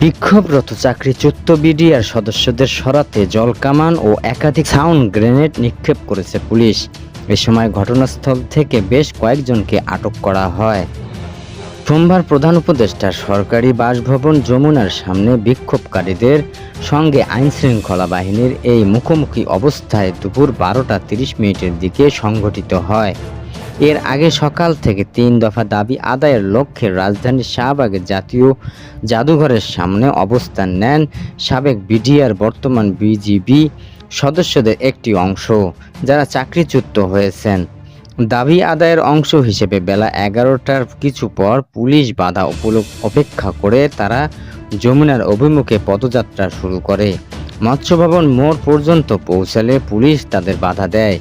বিক্ষোভরত চাকরি চাকরিচ্যুত বিডিআর সদস্যদের সরাতে জলকামান ও একাধিক সাউন্ড গ্রেনেড নিক্ষেপ করেছে পুলিশ। এ সময় ঘটনাস্থল থেকে বেশ কয়েকজনকে আটক করা হয়। সোমবার প্রধান উপদেষ্টা সরকারি বাসভবন যমুনার সামনে বিক্ষোভকারীদের সঙ্গে আইনশৃঙ্খলা বাহিনীর এই মুখোমুখি অবস্থায় দুপুর বারোটা তিরিশ মিনিটের দিকে সংঘটিত হয়। এর আগে সকাল থেকে তিন দফা দাবি আদায়ের লক্ষ্যে রাজধানীর শাহবাগের জাতীয় জাদুঘরের সামনে অবস্থান নেন সাবেক বিডিআর বর্তমান বিজিবি সদস্যদের একটি অংশ, যারা চাকরিচ্যুত হয়েছেন। দাবি আদায়ের অংশ হিসেবে বেলা এগারোটার কিছু পর পুলিশ বাধা অপেক্ষা করে তারা যমুনার অভিমুখে পদযাত্রা শুরু করে। মৎস্য ভবন মোড় পর্যন্ত পৌঁছালে পুলিশ তাদের বাধা দেয়।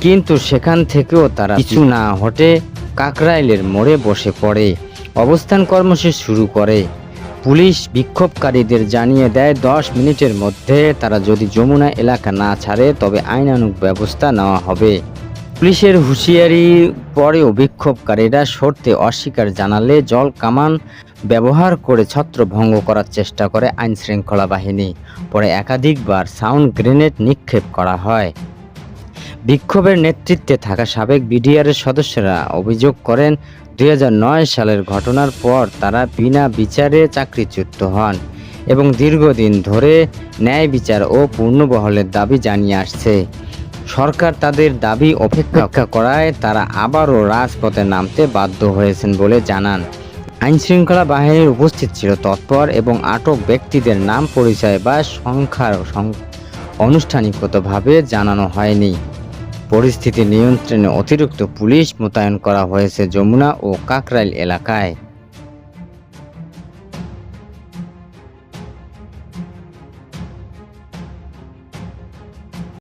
কিন্তু সেখান থেকেও তারা কিছু না হটে কাকরাইলের মোড়ে বসে পড়ে। অবস্থান কর্মসূচি শুরু করে। পুলিশ বিক্ষোভকারীদের জানিয়ে দেয়, দশ মিনিটের মধ্যে তারা যদি যমুনা এলাকা না ছাড়ে, তবে আইনানুগ ব্যবস্থা নেওয়া হবে। পুলিশের হুঁশিয়ারি পরেও বিক্ষোভকারীরা সরতে অস্বীকার জানালে জল কামান ব্যবহার করে ছত্রভঙ্গ করার চেষ্টা করে আইন শৃঙ্খলা বাহিনী। পরে একাধিকবার সাউন্ড গ্রেনেড নিক্ষেপ করা হয়। বিক্ষোভের নেতৃত্বে থাকা সাবেক বিডিআরের সদস্যরা অভিযোগ করেন দু হাজার নয় সালের ঘটনার পর তারা বিনা বিচারে চাকরিচ্যুত হন এবং দীর্ঘদিন ধরে ন্যায় বিচার ও পূর্ণবহলের দাবি জানিয়ে আসছে। সরকার তাদের দাবি অপেক্ষা করায় তারা আবারও রাজপথে নামতে বাধ্য হয়েছেন বলে জানান। আইনশৃঙ্খলা বাহিনীর উপস্থিত ছিল তৎপর এবং আটক ব্যক্তিদের নাম, পরিচয় বা সংখ্যার আনুষ্ঠানিকতভাবে জানানো হয়নি। পরিস্থিতি নিয়ন্ত্রণে অতিরিক্ত পুলিশ মোতায়েন করা হয়েছে যমুনা ও কাকরাইল এলাকায়।